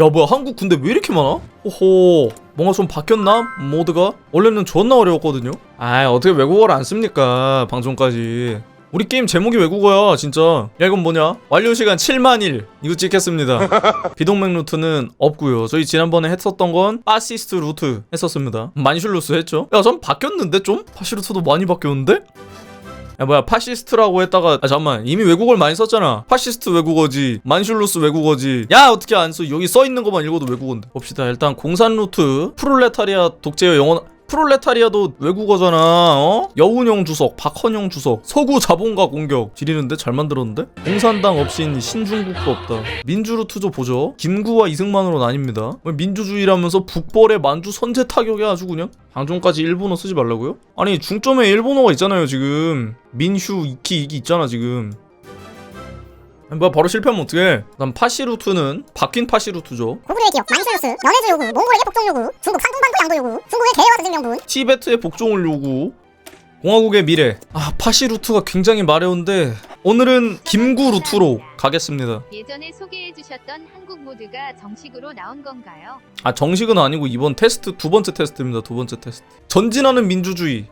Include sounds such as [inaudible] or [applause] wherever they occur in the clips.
야 뭐야 한국 군대 왜 이렇게 많아? 호호 뭔가 좀 바뀌었나? 모드가? 원래는 존나 어려웠거든요 아 어떻게 외국어를 안 씁니까 방송까지 우리 게임 제목이 외국어야 진짜 야 이건 뭐냐 완료 시간 7만일 이거 찍겠습니다 [laughs] 비동맹 루트는 없고요 저희 지난번에 했었던 건 파시스트 루트 했었습니다 만슐루스 했죠 야 전 바뀌었는데 좀? 파시루트도 많이 바뀌었는데? 야 뭐야 파시스트라고 했다가 아 잠만 이미 외국어를 많이 썼잖아. 파시스트 외국어지 만슐루스 외국어지. 야 어떻게 안 써? 여기 써 있는 것만 읽어도 외국어인데. 봅시다. 일단 공산 루트 프롤레타리아 독재의 영원 프롤레타리아도 외국어잖아 어? 여운형 주석 박헌영 주석 서구 자본가 공격. 지리는데 잘 만들었는데? 공산당 없인 신중국도 없다. 민주루트조 보죠. 김구와 이승만으로 나뉩니다. 민주주의라면서 북벌의 만주 선제 타격에 아주 그냥 방송까지 일본어 쓰지 말라고요? 아니 중점에 일본어가 있잖아요 지금. 민휴 이키 이기 있잖아 지금 아니, 뭐야 바로 실패하면 어떡해? 난 파시루트는 바뀐 파시루트죠. 고구려의 기업, 만슐루스, 연해주 요구, 몽골에게 복종 요구, 중국 상동반도 양도 요구, 중국의 개혁 전쟁 명분, 티베트의 복종을 요구. 공화국의 미래. 아 파시루트가 굉장히 마려운데 오늘은 김구 루트로 가겠습니다. 예전에 소개해주셨던 한국 모드가 정식으로 나온 건가요? 아 정식은 아니고 이번 테스트 두 번째 테스트입니다 두 번째 테스트. 전진하는 민주주의.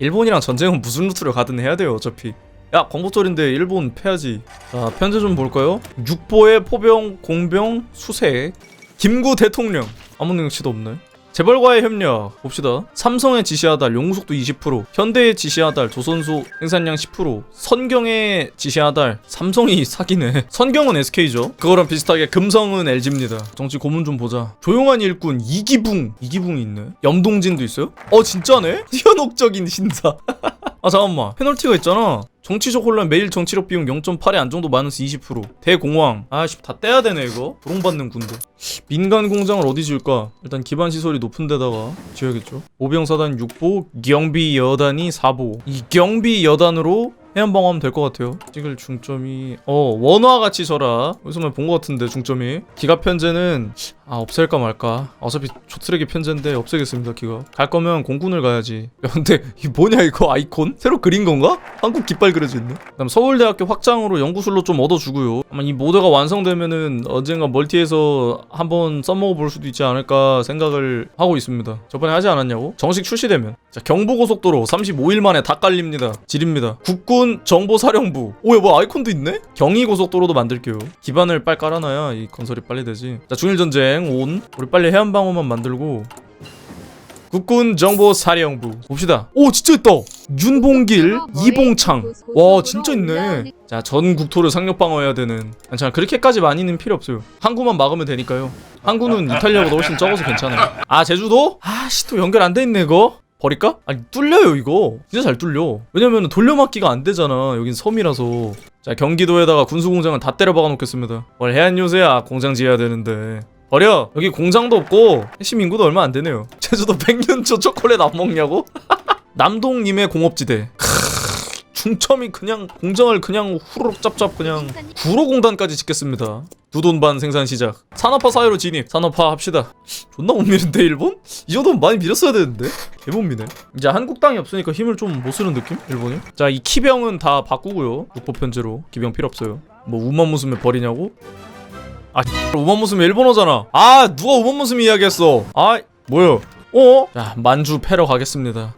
일본이랑 전쟁은 무슨 루트를 가든 해야 돼요 어차피 야 광복절인데 일본 패야지. 자 편제 좀 볼까요? 육보의 포병 공병 수세. 김구 대통령. 아무 능력치도 없네. 재벌과의 협력. 봅시다. 삼성에 지시하달 용속도 20% 현대에 지시하달 조선소 생산량 10% 선경에 지시하달 삼성이 [laughs] 사기네. 선경은 SK죠. 그거랑 비슷하게 금성은 LG입니다. 정치 고문 좀 보자. 조용한 일꾼 이기붕. 이기붕이 있네. 염동진도 있어요? 어 진짜네? [laughs] 현혹적인 신사. [laughs] 아 잠깐만. 페널티가 있잖아 정치적 혼란 매일 정치력 비용 0.8에 안정도 마이너스 20% 대공황. 아씨 다 떼야 되네 이거. 도롱받는 군대. 민간 공장을 어디 지을까? 일단 기반 시설이 높은 데다가 지어야겠죠. 오병사단 6보 경비 여단이 4보. 이 경비 여단으로 해안방어하면 될 것 같아요. 찍을 중점이 어 원화 같이 져라. 여기서만 본것 같은데 중점이. 기가 편제는 아 없앨까 말까. 어차피 초트랙이 편제인데 없애겠습니다 기가. 갈 거면 공군을 가야지. 야 근데 이 뭐냐 이거? 아이콘? 새로 그린 건가? 한국 깃발 그려져 있네. 그다음 서울대학교 확장으로 연구술로 좀 얻어주고요. 아마 이 모드가 완성되면은 언젠가 멀티에서 한번 써먹어 볼 수도 있지 않을까 생각을 하고 있습니다. 저번에 하지 않았냐고? 정식 출시되면. 자 경부고속도로 35일 만에 다 깔립니다. 지립니다. 국군 정보사령부. 오야 뭐 아이콘도 있네? 경의고속도로도 만들게요. 기반을 빨리 깔아놔야 이 건설이 빨리 되지. 자 중일전쟁 온. 우리 빨리 해안방어만 만들고. 국군 정보 사령부. 봅시다. 오 진짜 있다. 윤봉길 이봉창. 와 진짜 있네. 자 전 국토를 상륙방어해야 되는. 괜찮아 그렇게까지 많이는 필요 없어요. 항구만 막으면 되니까요. 항구는 이탈리아보다 훨씬 적어서 괜찮아요. 아 제주도? 아씨 또 연결 안 돼 있네 이거. 버릴까? 아니 뚫려요 이거. 진짜 잘 뚫려. 왜냐면 돌려막기가 안 되잖아. 여긴 섬이라서. 자 경기도에다가 군수공장은 다 때려 박아 놓겠습니다. 뭘 해안 요새야 공장 지어야 되는데 버려. 여기 공장도 없고 핵심 인구도 얼마 안 되네요. [laughs] 제주도 100년초 초콜릿 안 먹냐고? [laughs] 남동님의 공업지대. 중첨이 그냥 공장을 그냥 후루룩 짭짭 그냥 구로공단까지 짓겠습니다. 두 돈 반 생산 시작. 산업화 사회로 진입. 산업화 합시다. 존나 못 미는데 일본? 이 정도면 많이 밀었어야 되는데. 개못 미네. 이제 한국 땅이 없으니까 힘을 좀 못 쓰는 느낌? 일본이? 자 이 키병은 다 바꾸고요. 육법 편제로. 기병 필요 없어요. 뭐 우만무스메 버리냐고? 아 우만무스메 일본어잖아. 아 누가 우만무스메 이야기했어? 아 뭐야 어? 자 만주 패러 가겠습니다.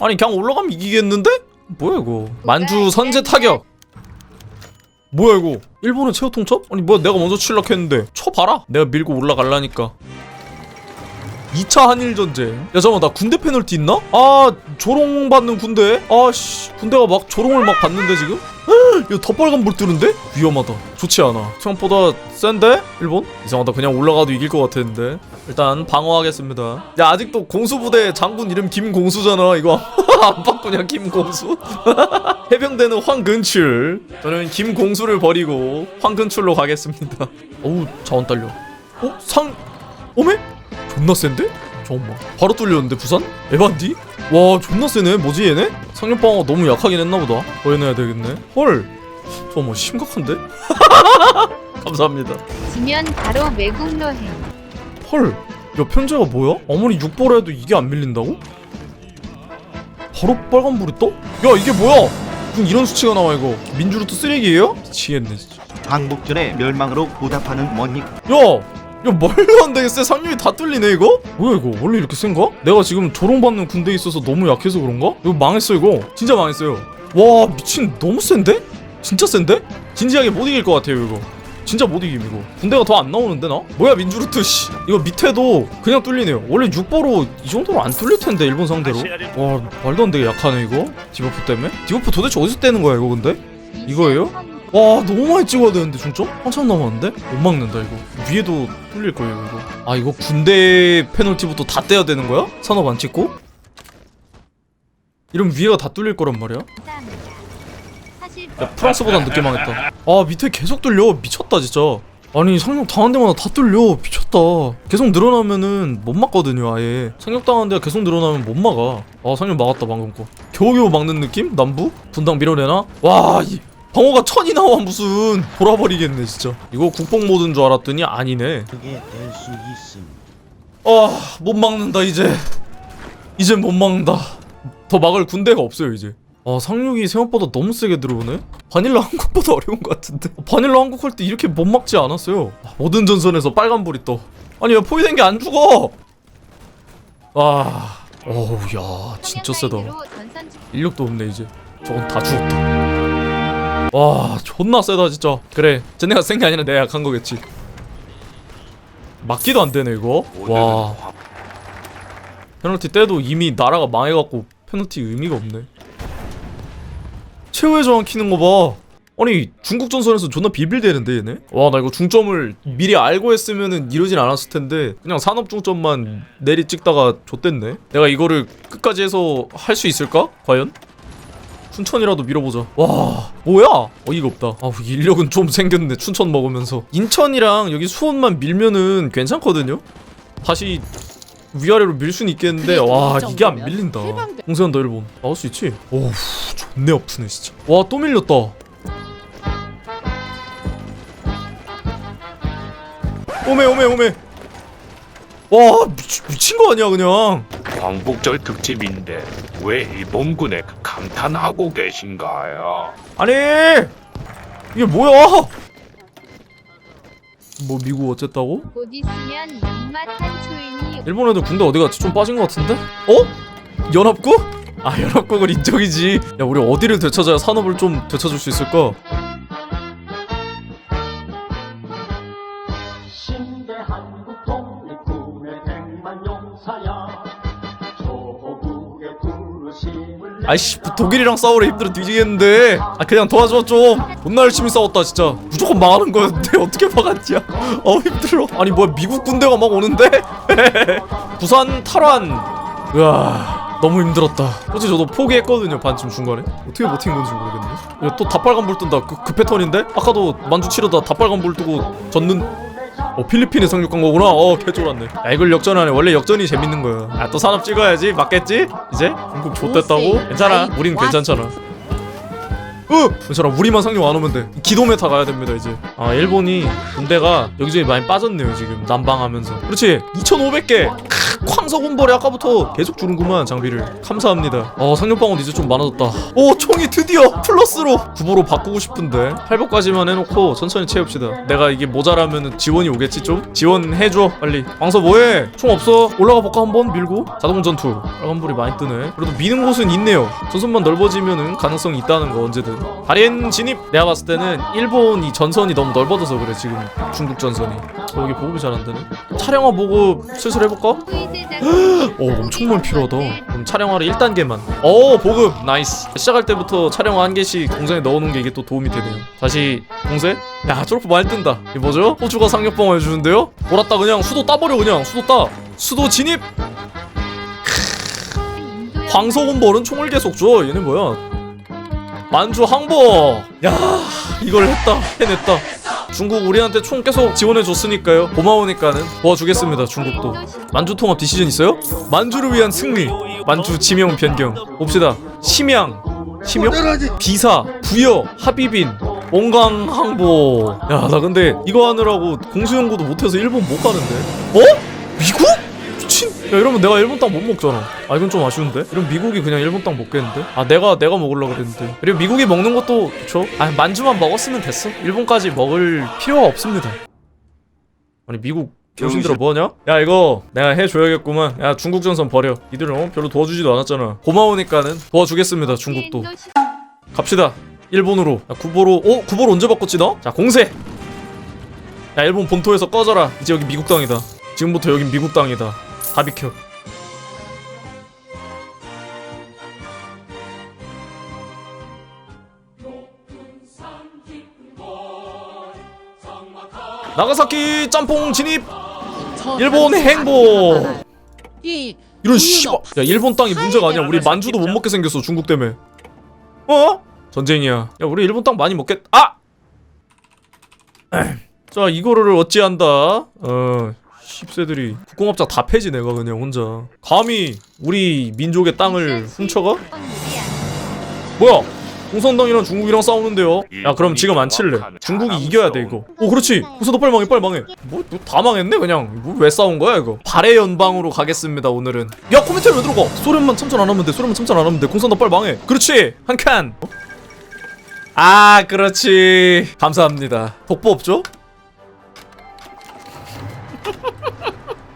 아니 그냥 올라가면 이기겠는데? 뭐야 이거? 만주 선제 타격. 뭐야 이거? 일본은 최후 통첩? 아니 뭐야 내가 먼저 출력했는데. 쳐봐라. 내가 밀고 올라갈라니까. 2차 한일전쟁. 야 잠깐만 나 군대 페널티 있나? 아 조롱 받는 군대? 아씨 군대가 막 조롱을 막 받는데 지금? 이거 더 빨간 불 뜨는데? 위험하다 좋지 않아 생각보다 센데? 일본? 이상하다 그냥 올라가도 이길 것 같았는데 일단 방어하겠습니다 야 아직도 공수부대 장군 이름 김공수잖아 이거 [laughs] 안 바꾸냐 김공수? [laughs] 해병대는 황근출 저는 김공수를 버리고 황근출로 가겠습니다 어우 자원 딸려 어? 상... 오메? 존나 센데? 잠깐만 바로 뚫렸는데 부산? 에반디? 와 존나 세네 뭐지 얘네? 상륙방어가 너무 약하긴 했나보다 더 해놔야 되겠네 헐 잠깐만 심각한데? [laughs] 감사합니다 지면 바로 외국 여행. 헐, 야 편제가 뭐야? 아무리 6보라 해도 이게 안 밀린다고? 바로 빨간불이 떠? 야 이게 뭐야? 무슨 이런 수치가 나와 이거 민주루트 쓰레기예요? 미치겠네 진짜 광복절의 멸망으로 보답하는 뭐니? 야! 야 말도 안 되겠어 상륙이 다 뚫리네 이거? 뭐야 이거 원래 이렇게 센가? 내가 지금 조롱받는 군대에 있어서 너무 약해서 그런가? 이거 망했어 이거 진짜 망했어요 와 미친 너무 센데? 진짜 센데? 진지하게 못 이길 것 같아요 이거 진짜 못 이김 이거 군대가 더 안 나오는데 나? 뭐야 민주루트 씨 이거 밑에도 그냥 뚫리네요 원래 6보로 이 정도로 안 뚫릴 텐데 일본 상대로 와 말도 안 되게 약하네 이거 디버프 때문에? 디버프 도대체 어디서 떼는 거야 이거 근데? 이거예요? 와 너무 많이 찍어야 되는데 중점? 한참 남았는데? 못 막는다 이거 위에도 뚫릴 거예요 이거 아 이거 군대 페널티부터 다 떼야 되는 거야? 산업 안 찍고? 이러면 위에가 다 뚫릴 거란 말이야? 야 프랑스보다 늦게 망했다 아 밑에 계속 뚫려 미쳤다 진짜 아니 상륙 당한 데마다 다 뚫려 미쳤다 계속 늘어나면은 못 막거든요 아예 상륙 당한 데가 계속 늘어나면 못 막아 아 상륙 막았다 방금 거 겨우겨우 막는 느낌? 남부? 분당 밀어내나? 와 이, 방어가 천이 나와 무슨 돌아버리겠네 진짜. 이거 국뽕 모드인 줄 알았더니 아니네. 그게 될 수 있음. 아못 막는다 이제. 이젠 못 막는다. 더 막을 군대가 없어요 이제. 아 상륙이 생각보다 너무 세게 들어오네? 바닐라 한국보다 [laughs] 어려운 것 같은데. 바닐라 한국 할 때 이렇게 못 막지 않았어요. 아, 모든 전선에서 빨간불이 떠. 아니 왜 포위된 게 안 죽어? 아 어우 야 진짜 세다. 인력도 없네 이제. 저건 다 죽었다 와 존나 세다 진짜. 그래 쟤네가 센 게 아니라 내가 약한 거겠지. 막기도 안 되네 이거. 와. 페널티 때도 이미 나라가 망해갖고 페널티 의미가 없네. 최후의 저항 키는 거봐. 아니 중국 전선에서 존나 비빌대는데 얘네? 와 나 이거 중점을 미리 알고 했으면은 이러진 않았을 텐데 그냥 산업 중점만 내리 찍다가 좆됐네. 내가 이거를 끝까지 해서 할 수 있을까? 과연? 춘천이라도 밀어보자 와 뭐야? 어이가 없다. 아 인력은 좀 생겼네 춘천 먹으면서. 인천이랑 여기 수원만 밀면은 괜찮거든요? 다시 위아래로 밀 수는 있겠는데 와 이게 안 밀린다. 공세한다 일본. 나올 수 있지? 오우 존내 아프네 진짜. 와 또 밀렸다. 오메 오메 오메 와 미치, 미친 거 아니야 그냥 광복절 특집인데 왜 일본군에 감탄하고 계신가요? 아니 이게 뭐야 뭐 미국 어쨌다고? 곧 있으면 입맛한 초인이 일본 애들 군대 어디 갔지? 좀 빠진 것 같은데? 어? 연합국? 아 연합국은 인정이지 야 우리 어디를 되찾아야 산업을 좀 되찾을 수 있을까? 아이씨 독일이랑 싸우려 힘들어 뒤지겠는데. 아 그냥 도와줘 좀 존나 열심히 싸웠다 진짜. 무조건 망하는 거였는데 [laughs] 어떻게 막았냐. [laughs] 어 힘들어. 아니 뭐야 미국 군대가 막 오는데? [laughs] 부산 탈환. 으아 너무 힘들었다. 솔직히 저도 포기했거든요 반쯤 중간에. 어떻게 버틴 건지 모르겠네. 야, 또 다빨간 불 뜬다. 그, 그 패턴인데? 아까도 만주 치르다 다빨간 불 뜨고 졌는 어 필리핀에 상륙한 거구나. 어 개쫄았네. 야 이걸 역전하네. 원래 역전이 재밌는 거야. 야또 산업 찍어야지. 맞겠지? 이제? 중국 좆됐다고? 괜찮아. 우린 괜찮잖아. 어! 괜찮아. 우리만 상륙 안 오면 돼. 기도 메타 가야 됩니다 이제. 아 일본이 군대가 여기저기 많이 빠졌네요 지금. 난방하면서. 그렇지. 2500개 쾅서군벌이 아까부터 계속 주는구만 장비를. 감사합니다. 어 상륙방어도 이제 좀 많아졌다. 오 총이 드디어 플러스로 구보로 바꾸고 싶은데. 8보까지만 해놓고 천천히 채웁시다. 내가 이게 모자라면 지원이 오겠지 좀? 지원해줘 빨리. 광서 뭐해? 총 없어? 올라가 볼까 한번? 밀고? 자동 전투. 빨간불이 많이 뜨네. 그래도 미는 곳은 있네요. 전선만 넓어지면은 가능성이 있다는 거 언제든. 다리엔 진입! 내가 봤을 때는 일본 이 전선이 너무 넓어져서 그래 지금. 중국 전선이. 어, 여기 보급이 잘 안 되네. 차량화 보급 슬슬 해볼까? 오 엄청 많이 필요하다. 그럼 차량화를 1단계만. 오 보급. 나이스. 시작할 때부터 차량화 한 개씩 공장에 넣어놓은 게 이게 또 도움이 되네요. 다시 공세 야 트로프 많이 뜬다. 이게 뭐죠? 호주가 상륙방어 해주는데요? 몰았다 그냥. 수도 따버려 그냥. 수도 따. 수도 진입! 황소군벌은 총을 계속 줘. 얘네 뭐야? 만주 항복! 야 이걸 했다. 해냈다 중국 우리한테 총 계속 지원해줬으니까요. 고마우니까는 도와주겠습니다 중국도. 만주 통합 디시전 있어요? 만주를 위한 승리. 만주 지명 변경. 봅시다. 심양 심영? 비사 부여 하비빈 온강 항복 야나 근데 이거 하느라고 공수연구도 못해서 일본 못 가는데. 어? 이러면 내가 일본 땅 못 먹잖아. 아 이건 좀 아쉬운데? 이러면 미국이 그냥 일본 땅 먹겠는데? 아 내가 내가 먹으려고 그랬는데. 그리고 미국이 먹는 것도 좋죠? 아 만주만 먹었으면 됐어. 일본까지 먹을 필요가 없습니다. 아니 미국 정신들어 뭐하냐? 야 이거 내가 해줘야겠구만. 야 중국 전선 버려. 이들은 어? 별로 도와주지도 않았잖아. 고마우니까는 도와주겠습니다 중국도. 갑시다. 일본으로. 야, 구보로 어? 구보로 언제 바꿨지 너? 자 공세! 야 일본 본토에서 꺼져라. 이제 여기 미국 땅이다. 지금부터 여긴 미국 땅이다 다 비켜 나가사키 짬뽕 진입. 일본 행보. 이 이런 씨발. 야 일본 땅이 문제가 아니야 우리 만주도 못 먹게 생겼어 중국 때문에. 어? 전쟁이야. 야 우리 일본 땅 많이 먹겠 아! [clears throat] 자 이거를 어찌한다? 어 씹새들이 국공업자 다 패지 내가 그냥 혼자. 감히 우리 민족의 땅을 훔쳐가? 뭐야? 공산당이랑 중국이랑 싸우는데요? 야 그럼 지금 안 칠래? 중국이 이겨야 돼 이거. 오 그렇지. 공산당 빨리 망해 빨리 망해. 뭐 다 망했네 그냥. 뭐 왜 싸운 거야 이거? 발해 연방으로 가겠습니다 오늘은. 야 코멘트를 왜 들어가? 소련만 참전 안 하면 돼 소련만 참전 안 하면 돼. 공산당 빨리 망해. 그렇지 한칸. 어? 아 그렇지. 감사합니다. 복부 없죠? [laughs]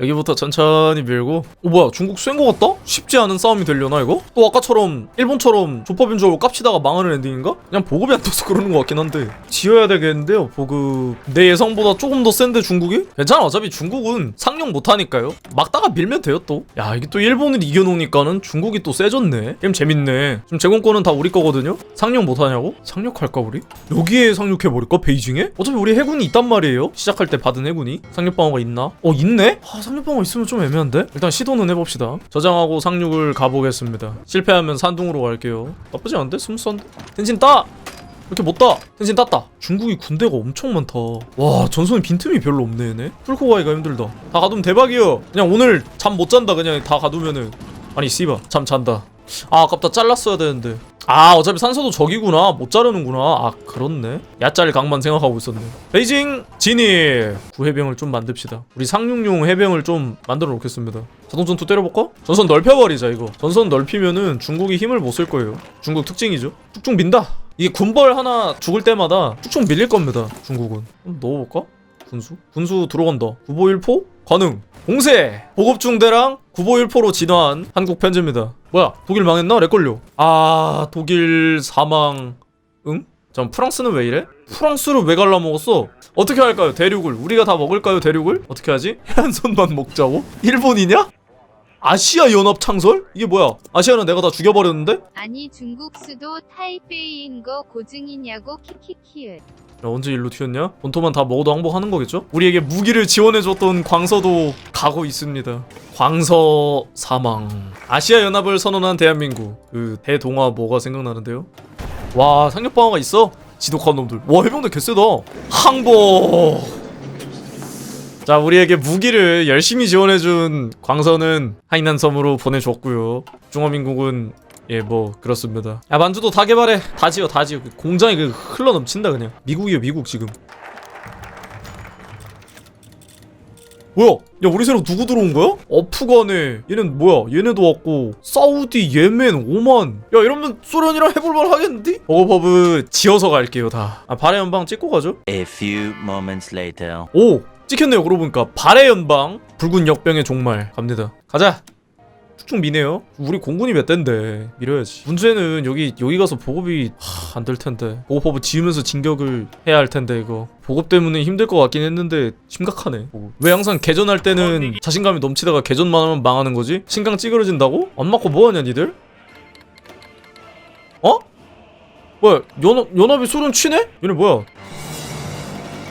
여기부터 천천히 밀고 오 뭐야 중국 센 거 같다? 쉽지 않은 싸움이 되려나 이거? 또 아까처럼 일본처럼 조법인 줄 알고 깝치다가 망하는 엔딩인가? 그냥 보급이 안 떠서 그러는 것 같긴 한데 지어야 되겠는데요 보급 내 예상보다 조금 더 센데 중국이? 괜찮아 어차피 중국은 상용 못하니까요 막다가 밀면 돼요 또야 이게 또 일본을 이겨놓으니까는 중국이 또 세졌네 게임 재밌네 지금 제공권은 다 우리 거거든요 상용 못하냐고? 상륙할까 우리? 여기에 상륙해버릴까 베이징에? 어차피 우리 해군이 있단 말이에요 시작할 때 받은 해군이 상륙방어가 있나? 어 있네? 아 상륙방어 있으면 좀 애매한데? 일단 시도는 해봅시다. 저장하고 상륙을 가보겠습니다. 실패하면 산둥으로 갈게요. 나쁘지 않은데? 스무스한데? 텐신 따! 이렇게 못 따! 텐신 땄다! 중국이 군대가 엄청 많다. 와 전선에 빈틈이 별로 없네 얘네. 뚫고 가기가 힘들다. 다 가두면 대박이요! 그냥 오늘 잠 못 잔다 그냥 다 가두면은. 아니 씨바 잠 잔다. 아 아깝다. 잘랐어야 되는데 아 어차피 산소도 적이구나. 못 자르는구나. 아 그렇네. 야짤 강만 생각하고 있었네. 베이징 진입! 구해병을 좀 만듭시다. 우리 상륙용 해병을 좀 만들어 놓겠습니다. 자동전투 때려볼까? 전선 넓혀버리자 이거. 전선 넓히면은 중국이 힘을 못 쓸 거예요. 중국 특징이죠. 쭉쭉 민다! 이게 군벌 하나 죽을 때마다 쭉쭉 밀릴 겁니다 중국은. 넣어볼까? 군수? 군수 들어간다. 구보 1포? 가능 공세 보급중대랑 구보 1포로 진화한 한국 편제입니다 뭐야 독일 망했나? 렉걸려 아 독일 사망 응? 잠 프랑스는 왜 이래? 프랑스를 왜 갈라먹었어? 어떻게 할까요 대륙을 우리가 다 먹을까요 대륙을? 어떻게 하지? [laughs] 해안선만 먹자고? 일본이냐? 아시아 연합 창설? 이게 뭐야 아시아는 내가 다 죽여버렸는데? 아니 중국 수도 타이페이인 거 고증이냐고 키키키을. 야, 언제 일로 튀었냐? 본토만 다 먹어도 항복하는 거겠죠? 우리에게 무기를 지원해줬던 광서도 가고 있습니다. 광서 사망. 아시아 연합을 선언한 대한민국. 그 대동아 뭐가 생각나는데요? 와 상륙방어가 있어? 지독한 놈들. 와 해병대 개쎄다. 항복. 자 우리에게 무기를 열심히 지원해준 광서는 하이난 섬으로 보내줬고요. 중화민국은 예, 뭐 그렇습니다. 야 만주도 다 개발해, 다 지어, 다 지어. 그 공장이 그 흘러 넘친다 그냥. 미국이요, 미국 지금. 뭐야? 야 우리 새로 누구 들어온 거야? 어프간에 얘는 뭐야? 얘네도 왔고 사우디, 예멘, 오만. 야 이러면 소련이랑 해볼만 하겠는데? 버거버브 지어서 갈게요 다. 아 발해 연방 찍고 가죠. A few moments later. 오 찍혔네요. 그러고 보니까 발해 연방 붉은 역병의 종말 갑니다. 가자. 쭉쭉 미네요. 우리 공군이 몇 대인데 밀어야지. 문제는 여기 여기 가서 보급이 안 될 텐데 보급법을 지으면서 진격을 해야 할 텐데 이거 보급 때문에 힘들 것 같긴 했는데 심각하네. 보급. 왜 항상 개전할 때는 자신감이 넘치다가 개전만 하면 망하는 거지? 신강 찌그러진다고? 안 맞고 뭐하냐 니들? 어? 뭐야 연합 연합이 소련 치네? 얘네 뭐야?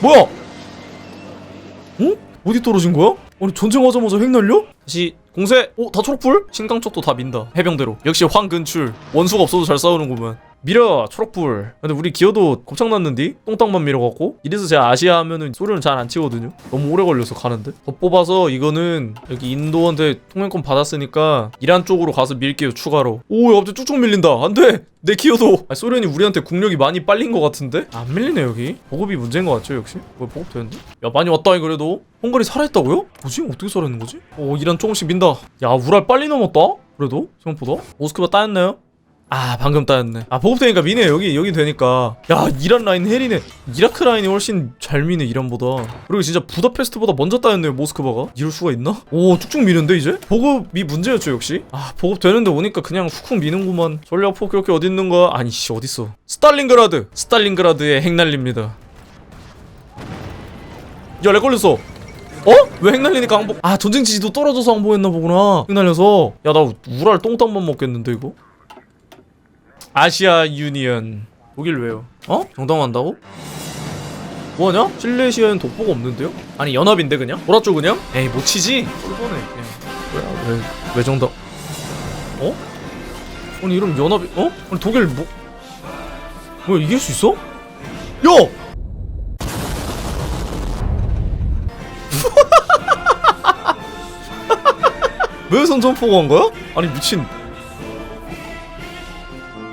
뭐야? 어? 어디 떨어진 거야? 아니 전쟁하자마자 핵 날려? 다시 공세! 오, 다 초록불? 신강 쪽도 다 민다. 해병대로. 역시 황근출. 원수가 없어도 잘 싸우는구만. 밀어, 초록불. 근데 우리 기어도 곱창 났는디? 똥땅만 밀어갖고? 이래서 제가 아시아 하면은 소리는 잘 안 치거든요? 너무 오래 걸려서 가는데? 더 뽑아서 이거는 여기 인도한테 통행권 받았으니까 이란 쪽으로 가서 밀게요, 추가로. 오, 야, 갑자기 쭉쭉 밀린다. 안 돼! 내 기어도! 아, 소련이 우리한테 국력이 많이 빨린 것 같은데? 안 밀리네, 여기. 보급이 문제인 것 같죠, 역시? 뭐, 보급 되는데? 야, 많이 왔다, 이 그래도. 헝가리 살아있다고요? 뭐지? 어떻게 살아있는 거지? 오 이란 조금씩 민다 야 우랄 빨리 넘었다? 그래도 생각보다 모스크바 따였나요? 아 방금 따였네 아 보급되니까 미네 여기 여기 되니까 야 이란 라인 헬이네 이라크 라인이 훨씬 잘 미네 이란보다 그리고 진짜 부다페스트보다 먼저 따였네요 모스크바가 이럴 수가 있나? 오 쭉쭉 미는데 이제? 보급이 문제였죠 역시 아 보급 되는데 오니까 그냥 훅훅 미는구만 전략 폭격기 어디 있는가 아니 씨 어딨어 스탈린그라드 스탈린그라드의 핵날립니다 야, 렉 걸렸어. 어? 왜 핵날리니까 항복? 아, 전쟁 지지도 떨어져서 항복했나 보구나. 핵날려서. 야, 나 우랄 똥땀만 먹겠는데 이거? 아시아 유니언. 독일 왜요? 어? 정당한다고? 뭐하냐? 실내시아엔 독보가 없는데요? 아니 연합인데 그냥? 보라쪽 그냥? 에이 못 치지? 꼴보네 그냥 뭐야 왜, 왜 정당 어? 아니 이러면 연합이 어? 아니 독일 뭐 뭐야 이길 수 있어? 야! [laughs] 왜 선전포고 한 거야? 아니 미친